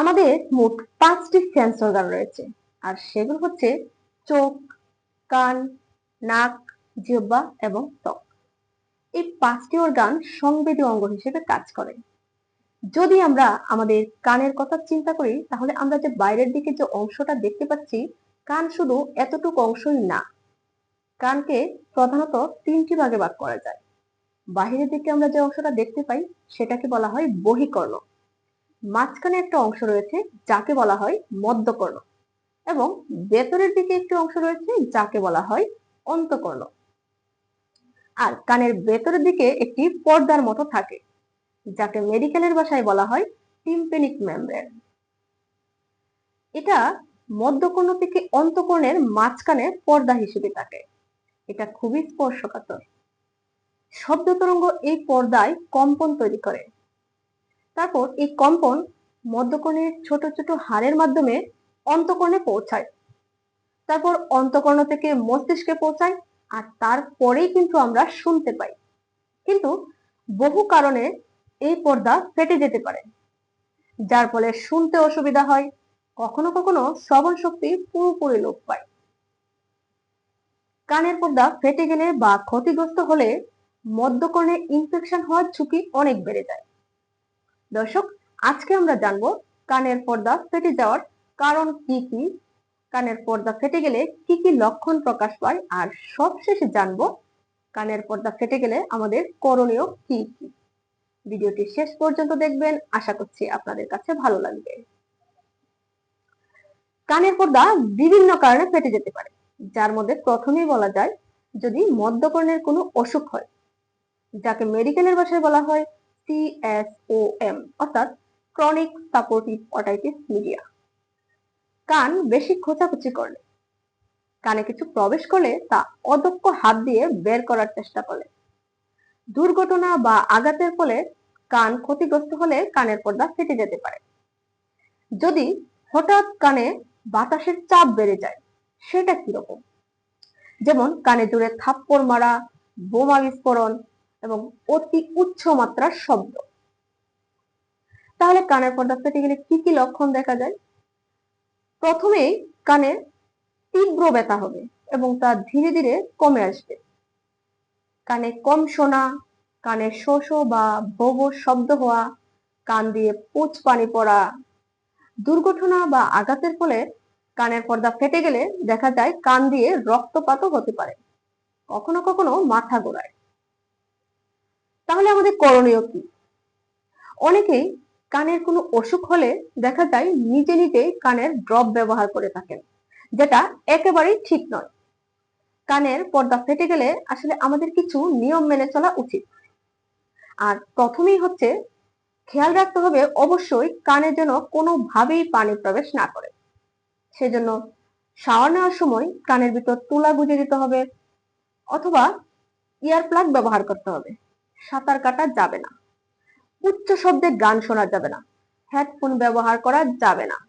আমাদের মোট পাঁচটি সেন্স অর্গান রয়েছে, আর সেগুলো হচ্ছে চোখ, কান, নাক, জিহ্বা এবং ত্বক। এই পাঁচটি অর্গান সংবেদী অঙ্গ হিসেবে কাজ করে। যদি আমরা আমাদের কানের কথা চিন্তা করি, তাহলে আমরা যে বাইরের দিকে যে অংশটা দেখতে পাচ্ছি, কান শুধু এতটুকু অংশই না। কানকে প্রধানত তিনটি ভাগে ভাগ করা যায়। বাহিরের দিকে আমরা যে অংশটা দেখতে পাই, সেটাকে বলা হয় বহিকর্ণ। মাঝখানে একটা অংশ রয়েছে যাকে বলা হয় মধ্যকর্ণ এবং ভেতরের দিকে একটি অংশ রয়েছে যাকে বলা হয় অন্তকর্ণ। আর কানের ভেতরের দিকে একটি পর্দার মতো থাকে, যাকে মেডিকেলের ভাষায় বলা হয় টিম্পেনিক মেমব্রেন। এটা মধ্যকর্ণ থেকে অন্তকর্ণের মাঝখানে পর্দা হিসেবে থাকে। এটা খুবই স্পর্শকাতর। শব্দ তরঙ্গ এই পর্দায় কম্পন তৈরি করে। তারপর এই কম্পন মধ্যকর্ণের ছোট ছোট হাড়ের মাধ্যমে অন্তকর্ণে পৌঁছায়। তারপর অন্তকর্ণ থেকে মস্তিষ্কে পৌঁছায় আর তারপরেই কিন্তু আমরা শুনতে পাই। কিন্তু বহু কারণে এই পর্দা ফেটে যেতে পারে, যার ফলে শুনতে অসুবিধা হয়, কখনো কখনো শ্রবণ শক্তি পুরোপুরি লোপ পায়। কানের পর্দা ফেটে গেলে বা ক্ষতিগ্রস্ত হলে মধ্যকর্ণে ইনফেকশন হওয়ার ঝুঁকি অনেক বেড়ে যায়। দর্শক, আজকে আমরা জানব কানের পর্দা ফেটে যাওয়ার কারণ কি কি? কানের পর্দা ফেটে গেলে কি কি লক্ষণ প্রকাশ পায়? আর সবশেষে জানব কানের পর্দা ফেটে গেলে আমাদের করণীয় কি কি? ভিডিওটি শেষ পর্যন্ত দেখবেন। আশা করছি আপনাদের কাছে ভালো লাগবে। কানের পর্দা বিভিন্ন কারণে ফেটে যেতে পারে, যার মধ্যে প্রথমেই বলা যায় যদি মধ্যকর্ণের কোনো অসুখ হয়, যাকে মেডিকেলের ভাষায় বলা হয় সিএসওএম অর্থাৎ ক্রনিক সাপোর্টিভ অটাইটিস মিডিয়া কান বেশি খোঁচাখুচি করলে। কানে কিছু প্রবেশ করলে তা অদক্ষ হাত দিয়ে বের করার চেষ্টা করে। দুর্ঘটনা বা আঘাতের ফলে কান ক্ষতিগ্রস্ত হলে কানের পর্দা ফেটে যেতে পারে। যদি হঠাৎ কানে বাতাসের চাপ বেড়ে যায়, সেটা কীরকম? যেমন কানে জুড়ে থাপ্পড় মারা, বোমা বিস্ফোরণ এবং অতি উচ্চ মাত্রার শব্দ। তাহলে কানের পর্দা ফেটে গেলে কি কি লক্ষণ দেখা যায়? প্রথমেই কানে তীব্র ব্যথা হবে এবং তা ধীরে ধীরে কমে আসবে। কানে কম শোনা, কানে শোষ বা ভোগ শব্দ হওয়া, কান দিয়ে পুচ পানি পড়া, দুর্ঘটনা বা আঘাতের ফলে কানের পর্দা ফেটে গেলে দেখা যায় কান দিয়ে রক্তপাতও হতে পারে। কখনো কখনো মাথা ঘোরায়। তাহলে আমাদের করণীয় কি? অনেকেই কানের কোনো অসুখ হলে দেখা যায় নিজে নিজেই কানের ড্রপ ব্যবহার করে থাকেন, যেটা একেবারেই ঠিক নয়। কানের পর্দা ফেটে গেলে আসলে আমাদের কিছু নিয়ম মেনে চলা উচিত। আর প্রথমেই হচ্ছে খেয়াল রাখতে হবে অবশ্যই কানে যেন কোনোভাবেই পানি প্রবেশ না করে। সেজন্য শাওয়ার নেওয়ার সময় কানের ভিতর তুলা গুজে দিতে হবে, অথবা ইয়ার প্লাগ ব্যবহার করতে হবে। সাঁতার কাটা যাবে না। উচ্চ শব্দে গান শোনা যাবে না। হেডফোন ব্যবহার করা যাবে না।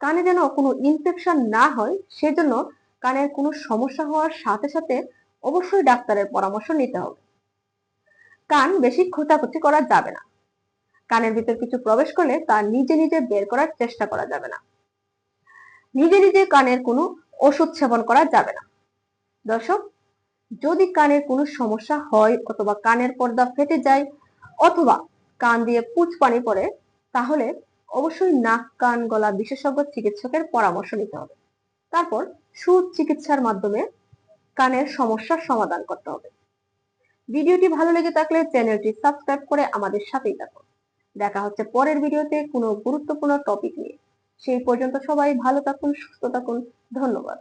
কানে যেন কোনো ইনফেকশন না হয়, সেজন্য কানের কোনো সমস্যা হওয়ার সাথে সাথে অবশ্যই ডাক্তারের পরামর্শ নিতে হবে। কান বেশি খোঁচাখুচি করা যাবে না। কানের ভিতর কিছু প্রবেশ করলে তা নিজে নিজে বের করার চেষ্টা করা যাবে না। নিজে নিজে কানের কোনো ওষুধ সেবন করা যাবে না। দর্শক যদি কানের কোনো সমস্যা হয় অথবা কানের পর্দা ফেটে যায় অথবা কান দিয়ে পুচ পানি পড়ে, তাহলে অবশ্যই নাক, কান, গলা বিশেষজ্ঞ চিকিৎসকের পরামর্শ নিতে হবে। তারপর সুচিকিৎসার মাধ্যমে কানের সমস্যার সমাধান করতে হবে। ভিডিওটি ভালো লেগে থাকলে চ্যানেলটি সাবস্ক্রাইব করে আমাদের সাথেই থাকুন। দেখা হচ্ছে পরের ভিডিওতে কোনো গুরুত্বপূর্ণ টপিক নিয়ে। সেই পর্যন্ত সবাই ভালো থাকুন, সুস্থ থাকুন। ধন্যবাদ।